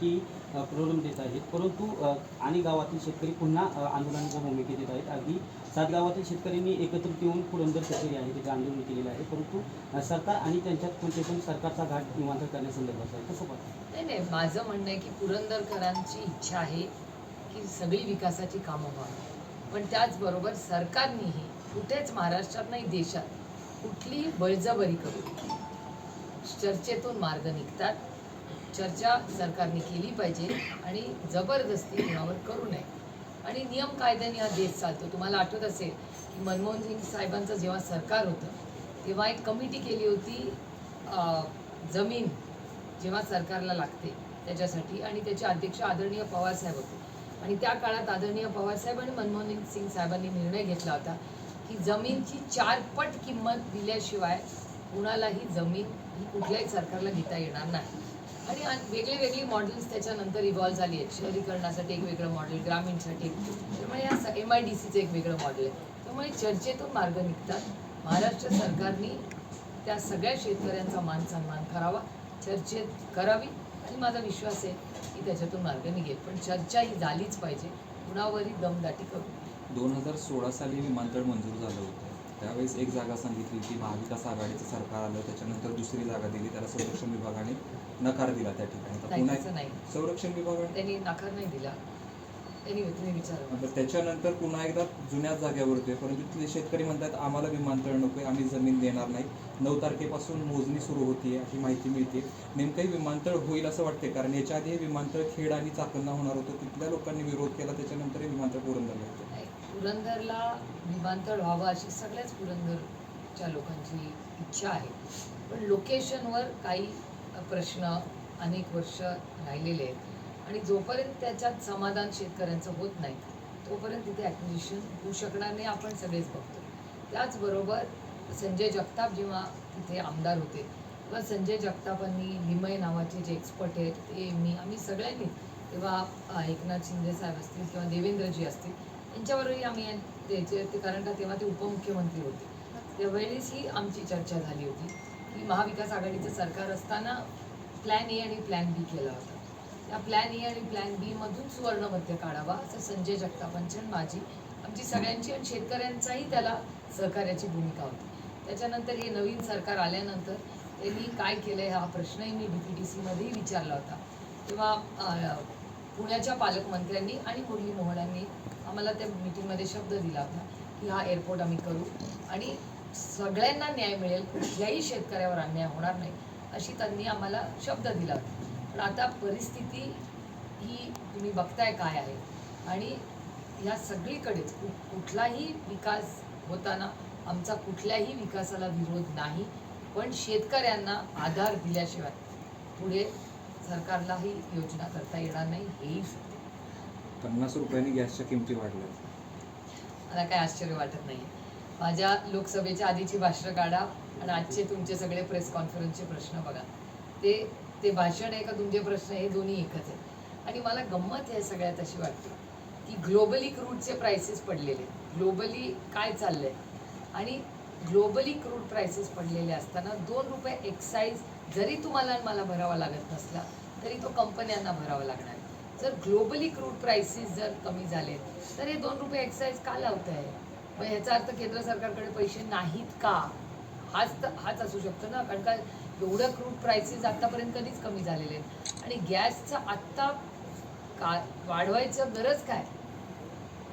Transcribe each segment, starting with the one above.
की अ, देत आहेत. परंतु आणि गावातील शेतकरी पुन्हा आंदोलनाच्या भूमिकेत येत आहेत. अगदी सात गावातील शेतकऱ्यांनी एकत्रित येऊन पुरंदर शेतकरी आहे तिथे आंदोलन केलेलं आहे. परंतु सरकार आणि त्यांच्यात कोणते पण सरकारचा घाट निवांतर करण्यासंदर्भात आहे. कसं पाहतो नाही नाही. माझं म्हणणं आहे की पुरंदरकरांची इच्छा आहे की सगळी विकासाची कामं व्हावी. पण त्याचबरोबर सरकारनेही कुठेच महाराष्ट्रात नाही देशात कुठली बळजबरी करू. चर्चेतून मार्ग निघतात. चर्चा सरकारने केली पाहिजे आणि जबरदस्ती कुणावर करू नये. आणि नियम कायद्याने हा देश चालतो. तुम्हाला आठवत असेल की मनमोहन सिंग साहेबांचं जेव्हा सरकार होतं तेव्हा एक कमिटी केली होती जमीन जेव्हा सरकारला लागते त्याच्यासाठी आणि त्याचे अध्यक्ष आदरणीय पवारसाहेब होते. आणि त्या काळात आदरणीय पवारसाहेब आणि मनमोहन सिंग साहेबांनी निर्णय घेतला होता की जमीनची चारपट किंमत दिल्याशिवाय कुणालाही जमीन ही कुठल्याही सरकारला घेता येणार नाही. आणि वेगळी वेगळे मॉडेल्स त्याच्यानंतर इव्हॉल्व झाली आहेत. शहरीकरणासाठी एक वेगळं मॉडेल ग्रामीणसाठी त्यामुळे या एम आय डी सीचं एक वेगळं मॉडेल आहे. त्यामुळे चर्चेतून मार्ग निघतात. महाराष्ट्र सरकारने त्या सगळ्या शेतकऱ्यांचा मान सन्मान करावा. चर्चेत करावी. आणि माझा विश्वास आहे की त्याच्यातून मार्ग निघेल. पण चर्चा ही झालीच पाहिजे. कुणावरही दमदाटी करू दोन हजार सोळा साली विमानतळ मंजूर झालं होतं. त्यावेळेस एक जागा सांगितली की महाविकास आघाडीचं सरकार आलं त्याच्यानंतर दुसरी जागा दिली त्याला संरक्षण विभागाने नकार दिला त्या ठिकाणी. पुन्हा संरक्षण विभागाने? त्यांनी नकार नाही दिला. त्याच्यानंतर पुन्हा एकदा जुन्याच जागेवरती आहे. परंतु तिथले शेतकरी म्हणतात आम्हाला विमानतळ नकोय आम्ही जमीन देणार नाही. नऊ तारखेपासून मोजणी सुरू होतीये अशी माहिती मिळते. नेमकंही विमानतळ होईल असं वाटते कारण याच्या आधी हे विमानतळ खेड आणि चाकणला होणार होतं. तिथल्या लोकांनी विरोध केला त्याच्यानंतर हे विमानतळ पुरंदरला होतं. नाही, पुरंदरला विमानतळ व्हावं अशी सगळ्याच पुरंदरच्या लोकांची इच्छा आहे. पण लोकेशनवर काही प्रश्न अनेक वर्ष राहिलेले आहेत. आणि जोपर्यंत त्याच्यात समाधान शेतकऱ्यांचं होत नाही तोपर्यंत तिथे ॲक्विजिशन होऊ शकणार नाही आपण सगळेच बघतो. त्याचबरोबर संजय जगताप जेव्हा तिथे आमदार होते तेव्हा संजय जगतापांनी लिमय नावाचे जे एक्सपर्ट आहेत ते मी आम्ही सगळ्यांनी तेव्हा एकनाथ शिंदे साहेब असतील किंवा देवेंद्रजी असतील यांच्यावरही आम्ही त्याचे ते कारण का तेव्हा ते उपमुख्यमंत्री होते. त्यावेळेसही आमची चर्चा झाली होती की महाविकास आघाडीचं सरकार असताना प्लॅन ए आणि प्लॅन बी केला होता. त्या प्लॅन ए आणि प्लॅन बी मधून सुवर्णमध्य काढावा असं संजय जगतापांची माझी आमची सगळ्यांची आणि शेतकऱ्यांचाही त्याला सहकार्याची भूमिका होती. त्याच्यानंतर हे नवीन सरकार आल्यानंतर त्यांनी काय केलं हा प्रश्नही मी डी पी टी सीमध्येही विचारला होता. तेव्हा पुण्याच्या पालकमंत्र्यांनी आणि मुरली मोहनांनी आम्हाला त्या मिटिंगमध्ये शब्द दिला होता की हा एअरपोर्ट आम्ही करू. आणि सगळ्यांना न्याय मिळेल. कुठल्याही शेतकऱ्यावर अन्याय होणार नाही. अशी त्यांनी आम्हाला शब्द दिला होता. पण आता परिस्थिती ही तुम्ही बघताय काय आहे. आणि ह्या सगळीकडेच कु- कुठलाही विकास होताना आमचा कुठल्याही विकासाला विरोध नाही. पण शेतकऱ्यांना आधार दिल्याशिवाय पुढे सरकारलाही योजना करता येणार नाही. हेही पन्नास रुपयांनी गॅसच्या किमती वाढल्या मला काय आश्चर्य वाटत नाही माझ्या लोकसभेच्या आधीची भाषणं काढा आणि आजचे तुमचे सगळे प्रेस कॉन्फरन्सचे प्रश्न बघा. ते ते भाषण आहे का तुमचे प्रश्न हे दोन्ही एकच आहे. आणि मला गंमत आहे सगळ्यात अशी वाटते. की ग्लोबली क्रूडचे प्रायसेस पडलेले. ग्लोबली काय चाललंय? आणि ग्लोबली क्रूड प्रायसेस पडलेले असताना दोन रुपये एक्साईज जरी तुम्हाला मला भरावा लागत नसला तरी तो कंपन्यांना भरावा लागणार जर ग्लोबली क्रूड प्राइसेस जर कमी झाले तर हे दोन रुपये एक्साईज का लावत आहे मग ह्याचा अर्थ केंद्र सरकारकडे पैसे नाहीत का? हाच तर हाच असू शकतो ना कारण का एवढं क्रूड प्राइसेस आत्तापर्यंत कधीच कमी झालेले आहेत. आणि गॅसचं आत्ता का वाढवायचं गरज काय?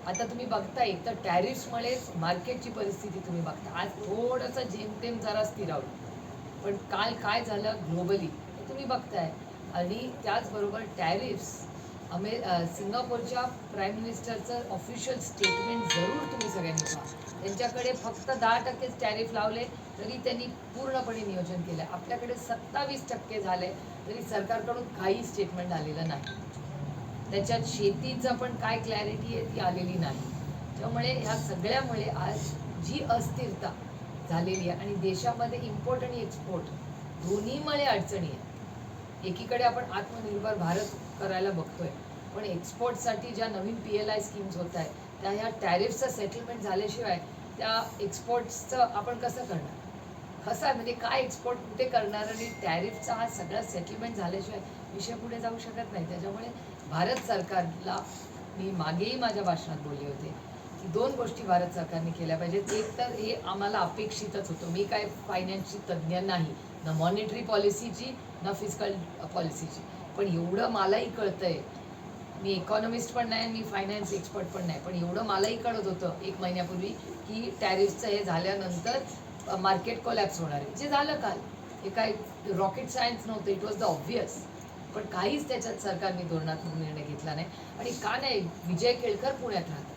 आता तुम्ही बघताय तर टॅरिफ्समुळेच मार्केटची परिस्थिती तुम्ही बघता. आज थोडंसं जेमतेम जरा स्थिरावलं पण काल काय झालं ग्लोबली हे तुम्ही बघताय. आणि त्याचबरोबर टॅरिफ्स अमे सिंगापूरच्या प्राईम मिनिस्टरचं ऑफिशियल स्टेटमेंट जरूर तुम्ही सगळ्यांनी पहा. त्यांच्याकडे फक्त दहा टक्केच टॅरिफ लावले तरी त्यांनी पूर्णपणे नियोजन केलं. आपल्याकडे सत्तावीस टक्के झाले तरी सरकारकडून काही स्टेटमेंट आलेलं नाही. त्याच्यात शेतीचं पण काय क्लॅरिटी आहे ती आलेली नाही. त्यामुळे ह्या सगळ्यामुळे आज जी अस्थिरता झालेली आहे आणि देशामध्ये इम्पोर्ट आणि एक्सपोर्ट दोन्हीमुळे अडचणी आहे एकीकडे आपण आत्मनिर्भर भारत करायला बघतोय पण एक्सपोर्टसाठी ज्या नवीन पी एल आय स्कीम्स होत आहेत त्या ह्या टॅरिफचं सेटलमेंट झाल्याशिवाय त्या एक्सपोर्ट्सचं आपण कसं करणार? कसं आहे म्हणजे काय एक्सपोर्ट कुठे करणार आणि टॅरिफचा हा सगळा सेटलमेंट झाल्याशिवाय विषय पुढे जाऊ शकत नाही. त्याच्यामुळे भारत सरकारला मी मागेही माझ्या भाषणात बोलले होते की दोन गोष्टी भारत सरकारने केल्या पाहिजेत. एक तर हे आम्हाला अपेक्षितच होतं. मी काय फायनान्सची तज्ज्ञ नाही. ना मॉनिटरी पॉलिसीची ना फिजिकल पॉलिसीची पण एवढं मलाही कळतंय. मी इकॉनॉमिस्ट पण नाही मी फायनान्स एक्सपर्ट पण नाही. पण एवढं मलाही कळत होतं एक महिन्यापूर्वी की टॅरिफचं हे झाल्यानंतर मार्केट कोलॅप्स होणार आहे. जे झालं काल. हे काय रॉकेट सायन्स नव्हतं. इट वॉज द ऑब्वियस पण काहीच त्याच्यात सरकारने धोरणात्मक निर्णय घेतला नाही. आणि का नाही? विजय केळकर पुण्यात राहतात.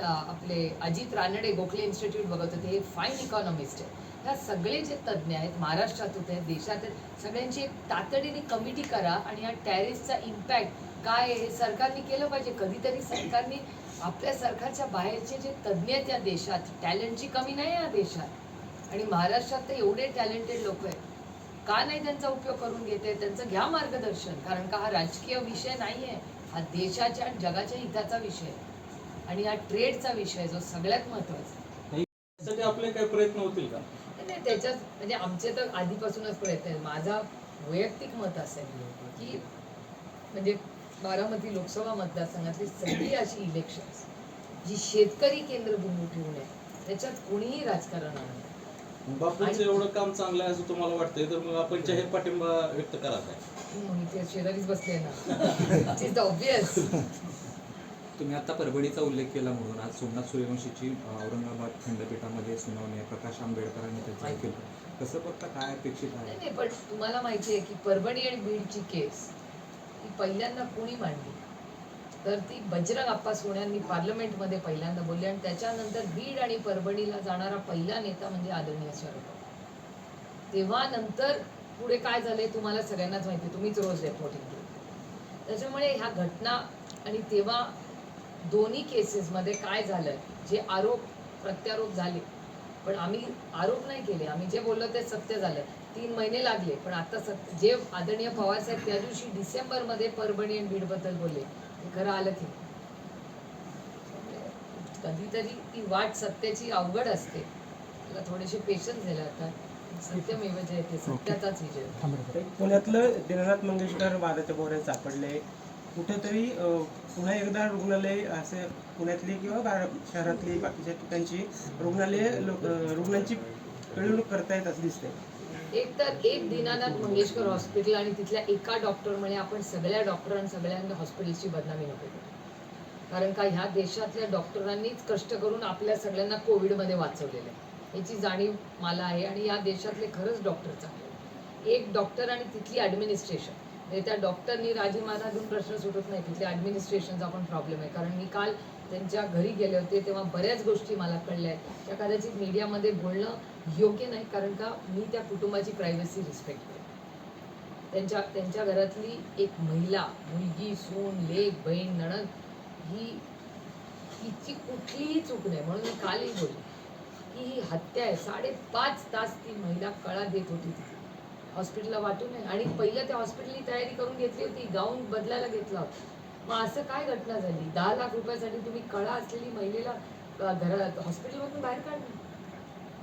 आपले अजित रानडे गोखले इन्स्टिट्यूट बघत होते. हे फाईन इकॉनॉमिस्ट आहे. ह्या सगळे जे तज्ज्ञ आहेत महाराष्ट्रात होते देशात आहेत सगळ्यांची एक तातडीने कमिटी करा आणि या टॅरिसचा इम्पॅक्ट काय हे सरकारने केलं पाहिजे. कधीतरी सरकारने आपल्या सरकारच्या बाहेरचे जे तज्ज्ञ आहेत या देशात टॅलेंटची कमी नाही या देशात. आणि महाराष्ट्रात तर एवढे टॅलेंटेड लोक आहेत. का नाही त्यांचा उपयोग करून घेते त्यांचं घ्या मार्गदर्शन. कारण का हा राजकीय विषय नाही आहे. हा देशाच्या आणि जगाच्या हिताचा विषय आहे. आणि हा ट्रेडचा विषय जो सगळ्यात महत्त्वाचा आपले काही प्रयत्न होतील का? नाही त्याच्यात म्हणजे आमचे तर आधीपासूनच प्रयत्न माझा वैयक्तिक मत असेल की म्हणजे बारामती लोकसभा मतदारसंघातली सगळी अशी इलेक्शन्स जी शेतकरी केंद्रबिंदू ठेवून आहे त्याच्यात कोणीही राजकारण आणत. बापूंचं एवढं काम चांगलं आहे असं तुम्हाला वाटतंय तर मग आपण जाहीर पाठिंबा व्यक्त करा काय म्हणून इथे शेजारीच बसले ना. इज ऑब्विस तुम्ही आता परभणीचा उल्लेख केला म्हणून आज सोमनाथ सूर्यवंशीची औरंगाबाद खंडपीठामध्ये सुनावणी आहे. प्रकाश आंबेडकरांनी त्याचं ऐकलं कसं बघता काय अपेक्षित आहे? नाही पण तुम्हाला माहिती आहे की परभणी आणि बीडची केस ही पहिल्यांदा कोणी मांडली? तर ती बजरंग आप्पा सोन्यांनी पार्लमेंटमध्ये पहिल्यांदा बोलली आणि त्याच्यानंतर बीड आणि परभणीला जाणारा पहिला नेता म्हणजे आदरणीय शरद तेव्हा नंतर पुढे काय झाले तुम्हाला सगळ्यांनाच माहिती आहे, तुम्हीच रोज रिपोर्टिंग केली. त्याच्यामुळे ह्या घटना आणि तेव्हा दोन्ही केसेसमध्ये काय झालं? जे आरोप प्रत्यारोप झाले. पण आम्ही आरोप नाही केले. आम्ही जे बोललो ते सत्य झालं. तीन महिने लागले पण आता सत्य जे आदरणीय पवारसाहेब त्या दिवशी डिसेंबरमध्ये परभणी आणि बीडबद्दल बोलले. ते खरं आलं की कधीतरी ती वाट सत्याची अवघड असते. त्याला थोडेसे पेशन्स दिले आता. सत्यमेव जयते. सत्याचाच विजय पुण्यातलं दीनानाथ मंगेशकर वादाच्या बोऱ्यात सापडले. कुठेतरी पुन्हा एकदा रुग्णालय असे पुण्यातली किंवा शहरातली बाकीच्या ठिकाणची रुग्णालय रुग्णांची पिळवणूक करतायत असं दिसतंय. एक तर एक दीनानाथ मंगेशकर हॉस्पिटल आणि तिथल्या एका डॉक्टरमुळे आपण सगळ्या डॉक्टर आणि सगळ्यांना हॉस्पिटलची बदनामी नको कारण का ह्या देशातल्या डॉक्टरांनीच कष्ट करून आपल्या सगळ्यांना कोविडमध्ये वाचवलेलं आहे. याची जाणीव मला आहे आणि या देशातले खरंच डॉक्टर चांगले एक डॉक्टर आणि तिथली ॲडमिनिस्ट्रेशन. त्या डॉक्टरनी राजीनामा प्रश्न सुटत नाही तिथल्या ॲडमिनिस्ट्रेशनचा पण प्रॉब्लेम आहे. कारण मी काल त्यांच्या घरी गेले होते तेव्हा बऱ्याच गोष्टी मला कळल्या आहेत. त्या कदाचित मीडियामध्ये बोलणं योग्य नाही कारण का मी त्या कुटुंबाची प्रायव्हसी रिस्पेक्ट करते. त्यांच्या त्यांच्या घरातली एक महिला मुलगी सून लेक बहीण नणद ही हिची कुठलीही चूक नाही. म्हणून मी कालही बोलले की ही हत्या आहे. साडेपाच तास ती महिला कळा देत होती तिथे. हॉस्पिटलला वाटून नये. आणि पहिलं त्या हॉस्पिटलनी तयारी करून घेतली होती गाऊन बदलायला घेतला होता. मग असं काय घटना झाली? दहा लाख रुपयासाठी तुम्ही कळा असलेली महिलेला घरात हॉस्पिटलमधून बाहेर काढणं.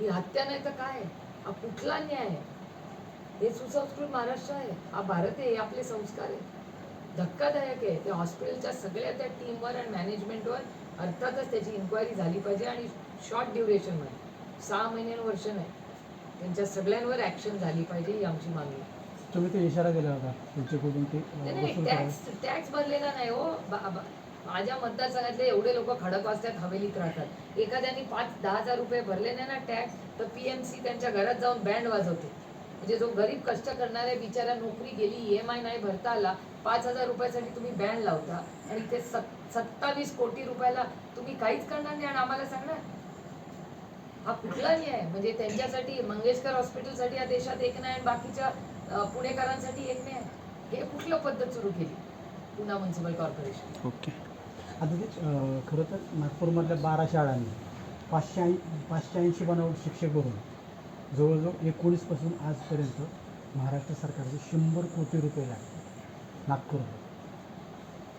ही हत्या नाही तर काय? हा कुठला न्याय? आहे हे सुसंस्कृत महाराष्ट्र आहे. हा भारत आहे हे आपले संस्कार आहे. धक्कादायक आहे. त्या हॉस्पिटलच्या सगळ्या त्या टीमवर आणि मॅनेजमेंटवर अर्थातच त्याची इन्क्वायरी झाली पाहिजे आणि शॉर्ट ड्युरेशनवर सहा महिन्यां वर्ष नाही. त्यांच्या सगळ्यांवर ॲक्शन झाली पाहिजे ही आमची मागणी. आहे. तुम्ही ते इशारा दिला होता तुमच्याकडून ते अं, नाही नाही वसूल टॅक्स करायला टॅक्स भरलेला नाही हो. बा- बा- माझ्या मतदारसंघातले एवढे लोक खडक वाजतात हवेलीत राहतात. एखाद्याने पाच दहा हजार रुपये भरले नाही ना टॅक्स तर पीएमसी त्यांच्या घरात जाऊन बँड वाजवते. म्हणजे जो गरीब कष्ट करणाऱ्या बिचारा नोकरी गेली ई एम आय नाही भरता आला पाच हजार रुपयासाठी तुम्ही बँड लावता आणि ते सत सत्तावीस कोटी रुपयाला तुम्ही काहीच करणार नाही आणि आम्हाला सांगणार? हा कुठला न्याय म्हणजे त्यांच्यासाठी मंगेशकर हॉस्पिटलसाठी या देशात एक नाही आणि बाकीच्या पुणेकरांसाठी एक नाही. हे कुठलं पद्धत सुरू केली? पुन्हा म्युन्सिपल कॉर्पोरेशन. ओके. आता ते खरं तर नागपूरमधल्या बारा शाळांनी पाचशे ऐं पाचशे ऐंशी बनावट शिक्षक करून जवळजवळ एकोणीसपासून आजपर्यंत महाराष्ट्र सरकारचे शंभर कोटी रुपये लागले नागपूर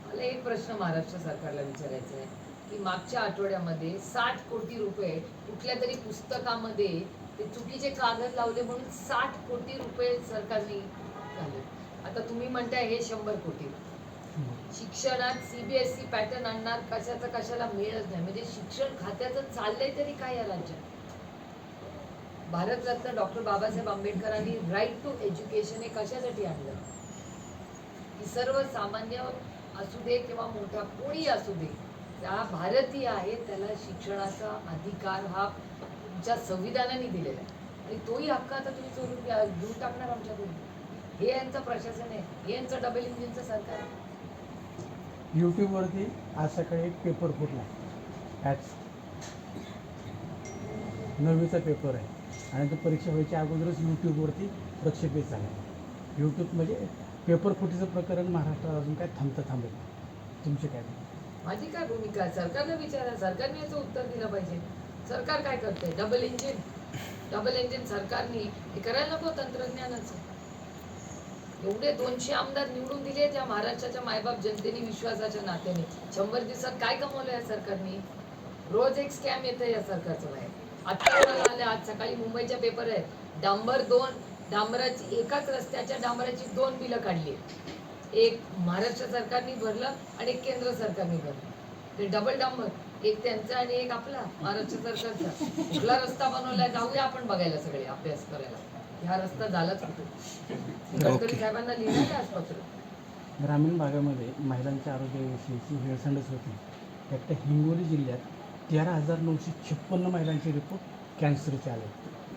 मला एक प्रश्न महाराष्ट्र सरकारला विचारायचा आहे. की मागच्या आठवड्यामध्ये साठ कोटी रुपये कुठल्या तरी पुस्तकामध्ये ते चुकीचे कागद लावले म्हणून साठ कोटी रुपये सरकारने घाले आता तुम्ही म्हणताय हे शंभर कोटी. शिक्षणात सीबीएसई पॅटर्न आणणार कशाचं कशाला मिळत नाही. म्हणजे शिक्षण खात्याचं चाललंय तरी काय या राज्यात? भारतरत्न डॉक्टर बाबासाहेब आंबेडकरांनी राईट टू एज्युकेशन हे कशासाठी आणलं? की सर्वसामान्य असू दे किंवा मोठा कोणी असू दे त्या भारतीय आहे त्याला शिक्षणाचा अधिकार हा तुमच्या संविधानाने दिलेला आहे. आणि तोही हक्क आता तुम्ही चोरून घ्या- घेऊन टाकणार आमच्याकडून. हे यांचं प्रशासन आहे हे यांचं डबल इंजिनचं सरकार आहे. यूट्यूबवरती आज सकाळी एक पेपर फुटला. ॲच नववीचा पेपर आहे. आणि तो परीक्षा व्हायच्या अगोदरच यूट्यूबवरती प्रक्षेपित झाला. यूट्यूब म्हणजे पेपर फुटीचं प्रकरण महाराष्ट्रात अजून काय थांबतं थांबत तुमचे काय माझी काय भूमिका आहे? सरकारला विचारा. सरकारने याचं उत्तर दिलं पाहिजे. सरकार काय करते डबल इंजिन डबल इंजिन सरकारने हे करायला नको तंत्रज्ञानाचं. एवढे दोनशे आमदार निवडून दिले त्या महाराष्ट्राच्या मायबाप जनतेने विश्वासाच्या नात्याने. शंभर दिवसात काय कमवलं या सरकारने? रोज एक स्कॅम येतं या सरकारचं बाहेर. आता आले आज सकाळी मुंबईच्या पेपर आहेत. डांबर दोन डांबराची एकाच रस्त्याच्या डांबराची दोन बिलं काढली एक महाराष्ट्र सरकारने भरलं आणि एक केंद्र सरकारने भरलं. ते डबल डांबर एक त्यांचा आणि एक आपला महाराष्ट्र सरकारचा. कुठला रस्ता बनवलाय जाऊया आपण बघायला सगळे अभ्यास करायला. हा रस्ता झालाच कुठे? गडकरी साहेबांना लिहिलं का आज पत्र ग्रामीण भागामध्ये महिलांच्या आरोग्याविषयीची हेळसांडच होती. त्यात हिंगोली जिल्ह्यात तेरा हजार नऊशे छप्पन्न महिलांचे रिपोर्ट कॅन्सरचे आले.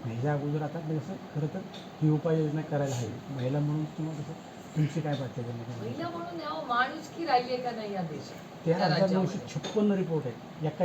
ह्याच्या अगोदर आता कसं खरं तर ही उपाययोजना करायला हवी. महिला म्हणून किंवा कसं तुमची काय बात आहे? महिला म्हणून यावं माणूस की राहिली का नाही या देशात? तेरा नऊशे छप्पन्न रिपोर्ट आहेत. एका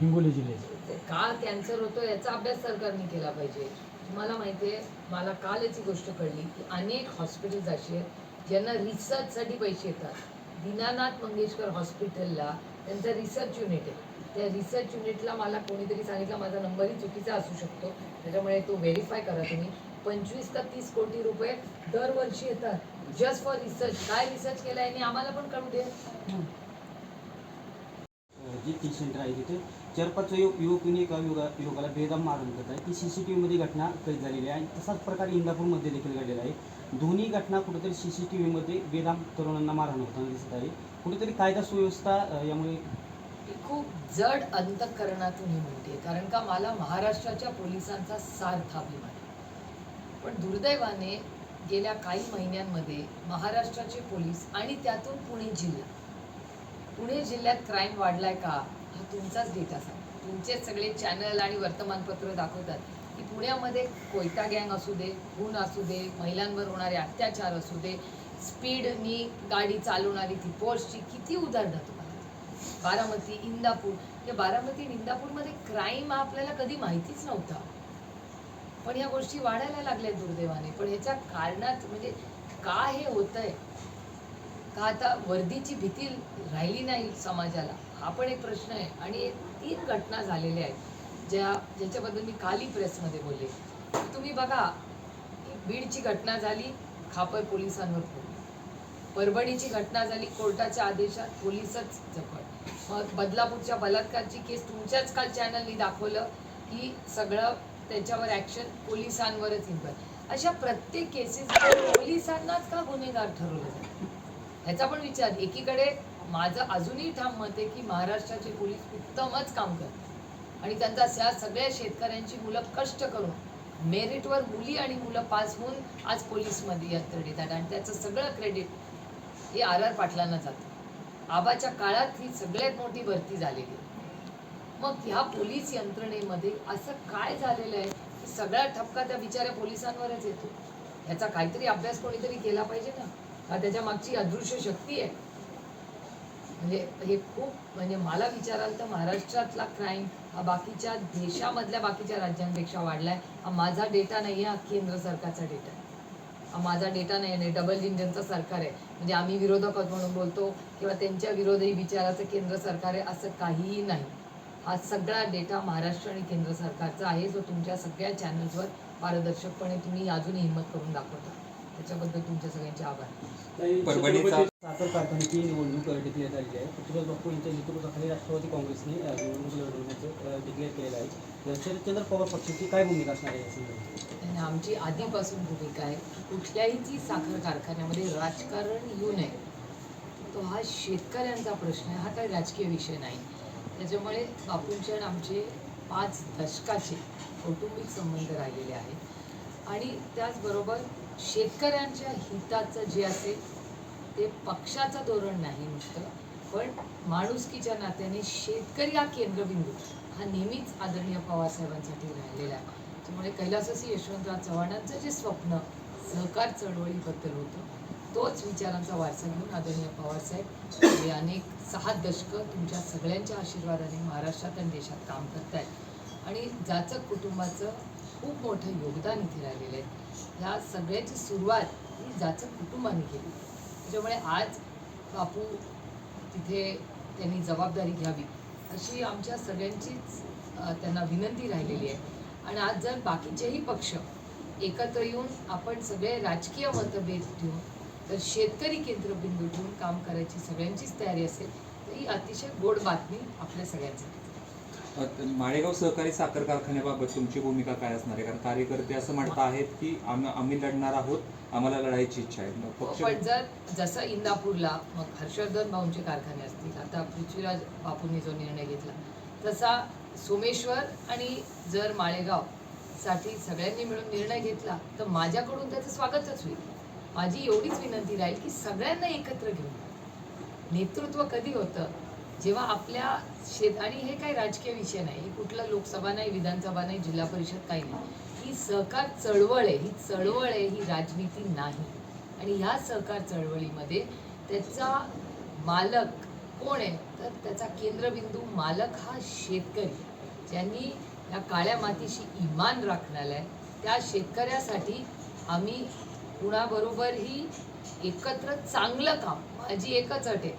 हिंगोली जिल्ह्याचे. ते का कॅन्सर होतो याचा अभ्यास सरकारने केला पाहिजे. तुम्हाला माहिती आहे मला कालच ही गोष्ट कळली की अनेक हॉस्पिटल्स अशी आहेत ज्यांना रिसर्चसाठी पैसे येतात. दीनानाथ मंगेशकर हॉस्पिटलला त्यांचं रिसर्च युनिट आहे. त्या रिसर्च युनिटला मला कोणीतरी सांगितलं माझा नंबरही चुकीचा असू शकतो. त्याच्यामुळे तो व्हेरीफाय करा तुम्ही. पंचवीस का तीस कोटी रुपये दरवर्षी येतात. जस्ट फॉर रिसर्च काय रिसर्च केला यांनी? आम्हाला पण कळू दे. जे टी सेंटर आहे तिथे चार पाच युवक युवकीने एका युवका युवकाला बेदम मारून करत आहे. ती सी सी टी व्हीमध्ये घटना कैद झालेली आहे. आणि तसाच प्रकार इंदापूरमध्ये देखील घडलेला आहे. दोन्ही घटना कुठेतरी सी सी टी व्हीमध्ये बेदाम तरुणांना मारहाण होताना दिसत आहे. कुठेतरी कायदा सुव्यवस्था यामुळे खूप जड अंतकरणातून ही म्हणते कारण का मला महाराष्ट्राच्या पोलिसांचा सार्थ अभिमान आहे. पण दुर्दैवाने गेल्या काही महिन्यांमध्ये महाराष्ट्राचे पोलीस आणि त्यातून पुणे जिल्हा. पुणे जिल्ह्यात क्राईम वाढलाय का? हा तुमचाच डेटा सांग तुमचे सगळे चॅनल आणि वर्तमानपत्र दाखवतात की पुण्यामध्ये कोयता गँग असू दे खून असू दे महिलांवर होणारे अत्याचार असू दे स्पीडनी गाडी चालवणारी ती पोर्सची किती उदाहरणं तुम्हाला बारामती इंदापूर. या बारामती आणि इंदापूरमध्ये क्राईम आपल्याला कधी माहितीच नव्हता. पण या गोष्टी वाढायला लागल्या दुर्दैवाने. पण ह्याच्या कारणात म्हणजे का हे होतंय? का आता वर्दीची भीती राहिली नाही समाजाला? हा पण एक प्रश्न आहे. आणि एक तीन घटना झालेल्या आहेत ज्या ज्याच्याबद्दल मी काली प्रेसमध्ये बोलले. तुम्ही बघा बीडची घटना झाली खापर पोलिसांवर फोडली. परभणीची घटना झाली कोर्टाच्या आदेशात पोलिसच जखड मग बदलापूरच्या बलात्कारची केस तुमच्याच काल चॅनलनी दाखवलं की सगळं त्याच्यावर ॲक्शन पोलिसांवरच इम्पॅक्ट अशा प्रत्येक केसेस पोलिसांनाच का गुन्हेगार ठरवलं जातं? ह्याचा पण विचार. एकीकडे माझं अजूनही ठाम मत आहे की महाराष्ट्राचे पोलीस उत्तमच काम करतात. आणि त्यांचा त्या सगळ्या शेतकऱ्यांची मुलं कष्ट करून मेरिटवर मुली आणि मुलं पास होऊन आज पोलीसमध्ये यंत्रणेत येतात. आणि त्याचं सगळं क्रेडिट हे आर आर पाटलांना जातं. आबाच्या काळात ही सगळ्यात मोठी भरती झालेली आहे. मग ह्या पोलीस यंत्रणेमध्ये असं काय झालेलं आहे? की सगळा ठपका त्या बिचाऱ्या पोलिसांवरच येतो. ह्याचा काहीतरी अभ्यास कोणीतरी केला पाहिजे ना? का त्याच्या मागची अदृश्य शक्ती आहे? म्हणजे हे खूप म्हणजे मला विचाराल तर महाराष्ट्रातला क्राईम हा बाकीच्या देशामधल्या बाकीच्या राज्यांपेक्षा वाढलाय. हा माझा डेटा नाही आहे हा केंद्र सरकारचा डेटा आहे. हा माझा डेटा नाही आहे डबल इंजनचं सरकार आहे. म्हणजे आम्ही विरोधक म्हणून बोलतो किंवा त्यांच्या विरोधही विचाराचं केंद्र सरकार आहे असं काहीही नाही. हा सगळा डेटा महाराष्ट्र आणि केंद्र सरकारचा आहे जो तुमच्या सगळ्या चॅनल्सवर पारदर्शकपणे तुम्ही अजूनही हिंमत करून दाखवता. त्याच्याबद्दल तुमच्या सगळ्यांचे आभार. साखर कारखान्याची निवडणूक डिक्लेअर झालेली आहे. पृथ्वीराज बापू यांच्या नेतृत्वाखाली राष्ट्रवादी काँग्रेसने निवडणूक लढवण्याचं डिक्लेअर केलेलं आहे. शरदचंद्र पवार पक्षाची काय भूमिका असणार आहे आमची आधीपासून भूमिका आहे कुठल्याही जी साखर कारखान्यामध्ये राजकारण येऊ नये. तो हा शेतकऱ्यांचा प्रश्न आहे हा काही राजकीय विषय नाही. त्याच्यामुळे बापूंचे आणि आमचे पाच दशकाचे कौटुंबिक संबंध राहिलेले आहेत. आणि त्याचबरोबर शेतकऱ्यांच्या हिताचं जे असेल ते पक्षाचं धोरण नाही नुसतं पण माणुसकीच्या नात्याने शेतकरी हा केंद्रबिंदू हा नेहमीच आदरणीय पवारसाहेबांसाठी राहिलेला आहे. त्यामुळे कैलासवासी यशवंतराव चव्हाणांचं जे स्वप्न सहकार चळवळीबद्दल होतं तोच विचारांचा वारसा घेऊन आदरणीय पवारसाहेब हे अनेक सहा दशकं तुमच्या सगळ्यांच्या आशीर्वादाने महाराष्ट्रात आणि देशात काम करतायत. आणि जाचक कुटुंबाचं खूप मोठं योगदान इथे राहिलेलं आहे. ह्या सगळ्याची सुरुवात ही जाचक कुटुंबाने केली. त्याच्यामुळे आज बापू तिथे त्यांनी जबाबदारी घ्यावी अशी आमच्या सगळ्यांचीच त्यांना विनंती राहिलेली आहे. आणि आज जर बाकीचेही पक्ष एकत्र येऊन आपण सगळे राजकीय मतभेद ठेवून तर शेतकरी केंद्रबिंदू ठेवून काम करायची सगळ्यांचीच तयारी असेल तर ही अतिशय गोड बातमी आपल्या सगळ्यांसाठी. माळेगाव सहकारी साखर कारखान्याबाबत तुमची भूमिका काय असणार आहे? कारण कार्यकर्ते असं म्हणत आहेत की आम्ही लढणार आहोत आम्हाला लढायची इच्छा आहे. पक्ष पण जर जसं इंदापूरला मग हर्षवर्धन भाऊंचे कारखाने असतील आता पृथ्वीराज बापूंनी जो निर्णय घेतला तसा सोमेश्वर आणि जर माळेगावसाठी सगळ्यांनी मिळून निर्णय घेतला तर माझ्याकडून त्याचं स्वागतच होईल. माझी एवढीच विनंती राहील की सगळ्यांना एकत्र घेऊन नेतृत्व कधी होतं? जेव्हा आपल्या शेत आणि हे काही राजकीय विषय नाही हे कुठलं लोकसभा नाही विधानसभा नाही जिल्हा परिषद काही नाही ही सहकार चळवळ आहे ही चळवळ आहे ही राजनीती नाही. आणि ह्या सहकार चळवळीमध्ये त्याचा मालक कोण आहे? तर त्याचा केंद्रबिंदू मालक हा शेतकरी. ज्यांनी या काळ्या मातीशी इमान राखण्याला आहे त्या शेतकऱ्यासाठी आम्ही कुणाबरोबरही एकत्र चांगलं काम माझी एकच अट आहे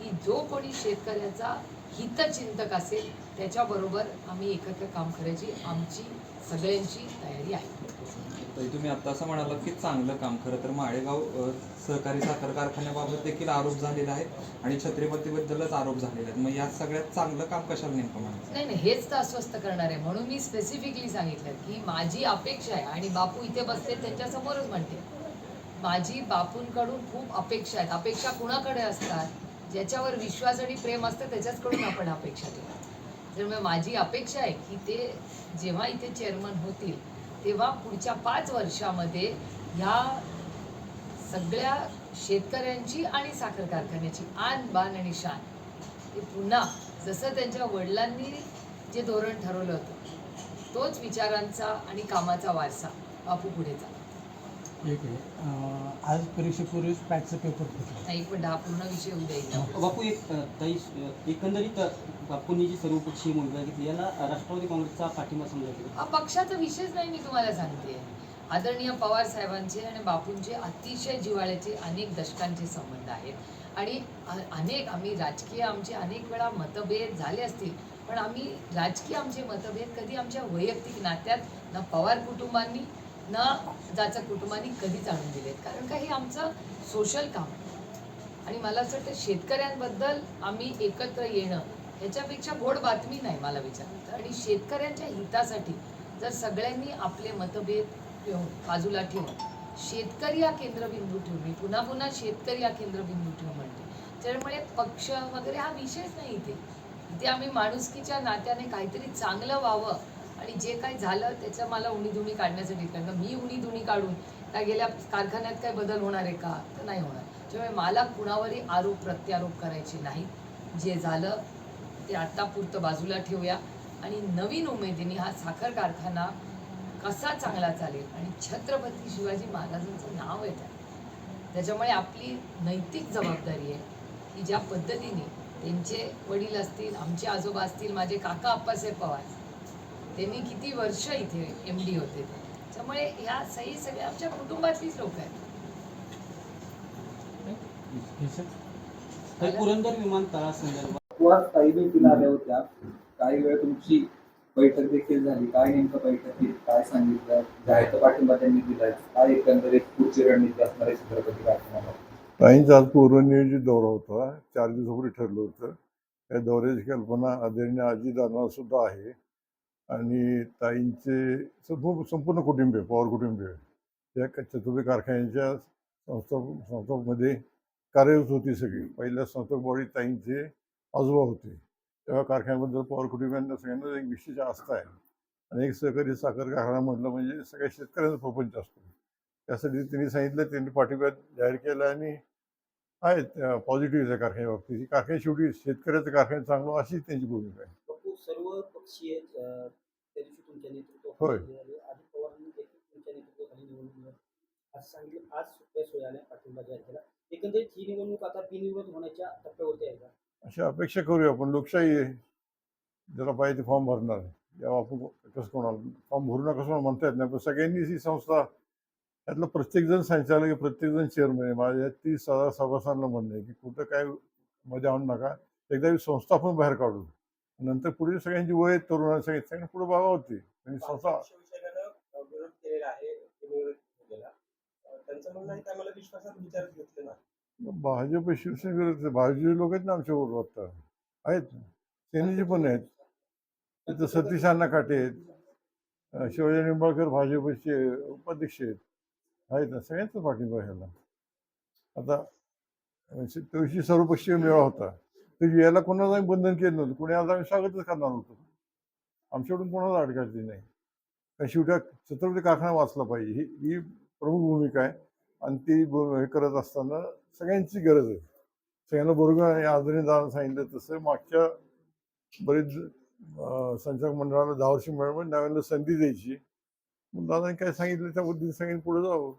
की जो कोणी शेतकऱ्याचा हितचिंतक असेल त्याच्याबरोबर आम्ही एकत्र काम करायची आमची सगळ्यांची तयारी आहे. तर तुम्ही आता असं म्हणालात की चांगलं काम खरं तर माळेगाव सहकारी साखर कारखान्याबाबत देखील आरोप झालेला आहे आणि छत्रपतीबद्दलच आरोप झालेले आहेत. मग या सगळ्यात चांगलं काम कशाला नेमकं म्हणायचं? नाही नाही हेच तर अस्वस्थ करणार आहे. म्हणून मी स्पेसिफिकली सांगितलं की माझी अपेक्षा आहे आणि बापू इथे बसले त्यांच्यासमोरच म्हणते माझी बापूंकडून खूप अपेक्षा आहेत. अपेक्षा कुणाकडे असतात? ज्याच्यावर विश्वास आणि प्रेम असतं त्याच्याचकडून आपण अपेक्षा ठेवतो. त्यामुळे माझी अपेक्षा आहे की ते जेव्हा इथे चेअरमन होतील तेव्हा पुढच्या पाच वर्षामध्ये ह्या सगळ्या शेतकऱ्यांची आणि साखर कारखान्याची आन बान आणि शान हे पुन्हा जसं त्यांच्या वडिलांनी जे धोरण ठरवलं होतं तोच विचारांचा आणि कामाचा वारसा बापू पुढे एक आज परीक्षेपूर्वीच पॅटचं पेपर फुटलं नाही पण हा पूर्ण विषय उद्या येईल बापू एक ताई एकंदरीत बापूंनी जी सर्वपक्षीय भूमिका घेतली याला राष्ट्रवादी काँग्रेसचा पाठिंबा समजा गेला हा पक्षाचा विषयच नाही मी तुम्हाला सांगते. आदरणीय पवार साहेबांचे आणि बापूंचे अतिशय जिव्हाळ्याचे अनेक दशकांचे संबंध आहेत. आणि अनेक आम्ही राजकीय आमचे अनेक वेळा मतभेद झाले असतील पण आम्ही राजकीय आमचे मतभेद कधी आमच्या वैयक्तिक नात्यात ना पवार कुटुंबांनी ना जाचं कुटुंबाने कधीच आणून दिलेत. कारण का हे आमचं सोशल काम आणि मला असं वाटतं शेतकऱ्यांबद्दल आम्ही एकत्र येणं ह्याच्यापेक्षा गोड बातमी नाही मला विचारलं आणि शेतकऱ्यांच्या हितासाठी जर सगळ्यांनी आपले मतभेद ठेवून बाजूला ठेवून शेतकरी हा केंद्रबिंदू ठेवून मी पुन्हा पुन्हा शेतकरी हा केंद्रबिंदू ठेवून म्हणते त्यामुळे पक्ष वगैरे हा विषयच नाही इथे. इथे आम्ही माणुसकीच्या नात्याने काहीतरी चांगलं व्हावं आणि जे काय झालं त्याचं मला उणीधुणी काढण्यासाठी कारण मी उणीधुणी काढून त्या गेल्या कारखान्यात काय बदल होणार आहे का? तर नाही होणार. त्यामुळे मला कुणावरही आरोप प्रत्यारोप करायचे नाही जे झालं ते आत्तापुरतं बाजूला ठेवूया. आणि नवीन उमेदीने हा साखर कारखाना कसा चांगला चालेल? आणि छत्रपती शिवाजी महाराजांचं नाव आहे त्यात त्याच्यामुळे आपली नैतिक जबाबदारी आहे की ज्या पद्धतीने त्यांचे वडील असतील आमचे आजोबा असतील माझे काका अप्पासाहेब पवार त्यांनी किती वर्ष इथे एम डी होते. त्यामुळे ह्या सही सगळ्या आमच्या कुटुंबातलीच लोक आहेत. पुरंदर विमानतळासंदर्भात काही आल्या होत्या. काही वेळ तुमची बैठक देखील झाली. काय नेमकं बैठकीत काय सांगितलं? जाहीर पाठिंबा त्यांनी दिलाय. काय एकंदरीत पुढची रणनीती असणार आहे छत्रपती कारखान्याला ताईंचा आज पूर्वनियोजित दौरा होता. चार दिवसापूर्वी ठरलं होतं. या दौऱ्याची कल्पना आदरणीय अजितदादांना सुद्धा आहे. आणि ताईंचे संपूर्ण कुटुंबीय पवार कुटुंबीय या चतुर्थी कारखान्याच्या संस्था संस्थामध्ये कार्यरत होती सगळी. पहिल्या संस्थापक बॉडी ताईंचे आजोबा होते. तेव्हा कारखान्याबद्दल पवार कुटुंबियांना सगळ्यांना एक विशेष आस्था आहे. आणि एक सहकारी साखर कारखाना म्हटलं म्हणजे सगळ्या शेतकऱ्यांचा प्रपंच असतो. त्यासाठी त्यांनी सांगितलं त्यांनी पाठिंबा जाहीर केला आणि आहेत पॉझिटिव्ह आहे कारखान्या शेवटी शेतकऱ्याचं कारखाना चांगलं अशीच त्यांची भूमिका आहे. पक्षीय त्या दिवशी तुमच्या होय. नेतृत्वाखाली झाले. अजित पवारांनी देखील तुमच्या नेतृत्वाखाली निवडणूक आज सांगितलं आज सुप्रिया सुळेला पाठिंबा जाहीर केला. एकंदरीत ही निवडणूक आता बिनविरोध होण्याच्या टप्प्यावरती आहे का? अशा अपेक्षा करूया आपण लोकशाही आहे. ज्याला पाहिजे ते फॉर्म भरणार जेव्हा आपण कसं कोणाला? फॉर्म भरू नका कसं म्हणता येत नाही पण सगळ्यांनीच ही संस्था त्यातलं प्रत्येकजण संचालक आहे प्रत्येकजण चेअरमन आहे. माझ्या तीस हजार सभासदांना म्हणणं आहे की कुठं काय मध्ये आणू नका. एकदा ही संस्था आपण बाहेर काढू. नंतर पुढे सगळ्यांची वय तरुण सगळे सगळ्यांनी पुढे बघा होती. आणि विरोध केलेला आहे विरोध केलेला. अ, त्यांचं म्हणणं आहे की आम्हाला विश्वासात विचारत घेतले ना भाजप लोक आहेत ना आमच्या बरोबर आता. आहेत सेनेचे पण आहेत. तिथं सतीश अण्णा काटे आहेत शिवाजी निंबाळकर भाजपचे उपाध्यक्ष आहेत. आहेत ना. सगळ्यांचा पाठिंबा ह्याला. आता त्यादिवशी सर्वपक्षीय मेळा होता. तर याला कोणाला आम्ही बंधन केलं नव्हतं. कोणी आज आम्ही स्वागतच करणार होतो आमच्याकडून कोणाला अडकायची नाही. कारण शेवटी छत्रपती कारखाना वाचला पाहिजे. ही ही प्रमुख भूमिका आहे. आणि ती हे करत असताना सगळ्यांची गरज आहे. सगळ्यांना बरोबर आणि दादा सांगितलं तसं मागच्या बरेच संचालक मंडळाला दहा वर्ष मिळालं त्यावेळेला संधी द्यायची. मग दादाने काय सांगितलं? त्या बुद्धीने सांगितलं पुढे जावं.